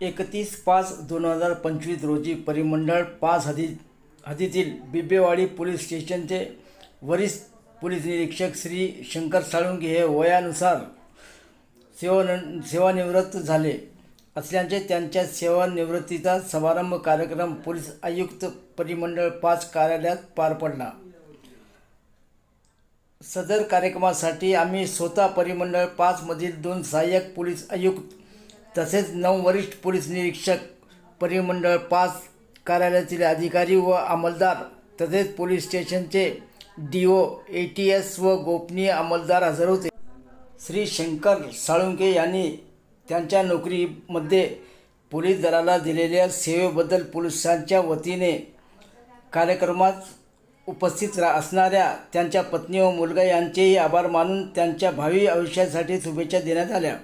एकतीस पाच दोन हजार पंचवीस रोजी परिमंडळ पाच हदी हद्दीतील बिबेवाडी पोलीस स्टेशनचे वरिष्ठ पोलीस निरीक्षक श्री शंकर साळुंगे हे वयानुसार सेवन सेवानिवृत्त झाले. असल्याचे त्यांच्या सेवानिवृत्तीचा समारंभ कार्यक्रम पोलीस आयुक्त परिमंडळ पाच कार्यालयात पार पडला. सदर कार्यक्रमासाठी आम्ही स्वतः परिमंडळ पाचमधील दोन सहाय्यक पोलीस आयुक्त तसेच नऊ वरिष्ठ पोलीस निरीक्षक परिमंडळ पाच कार्यालयातील अधिकारी व अंमलदार तसेच पोलीस स्टेशनचे D O A T S व गोपनीय अंमलदार हजर होते. श्री शंकर साळुंके यांनी त्यांच्या नोकरीमध्ये पोलीस दलाला दिलेल्या सेवेबद्दल पोलिसांच्या वतीने कार्यक्रमात उपस्थित रा असणाऱ्या त्यांच्या पत्नी व मुलगा यांचेही आभार मानून त्यांच्या भावी आयुष्यासाठी शुभेच्छा देण्यात आल्या.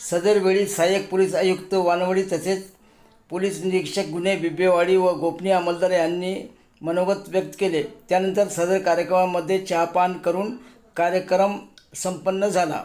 सदरवेळी सहाय्यक पोलीस आयुक्त वानवडी तसेच पोलीस निरीक्षक गुन्हे बिबेवाडी व गोपनीय अंमलदार यांनी मनोगत व्यक्त केले. त्यानंतर सदर कार्यक्रमामध्ये चहापान करून कार्यक्रम संपन्न झाला.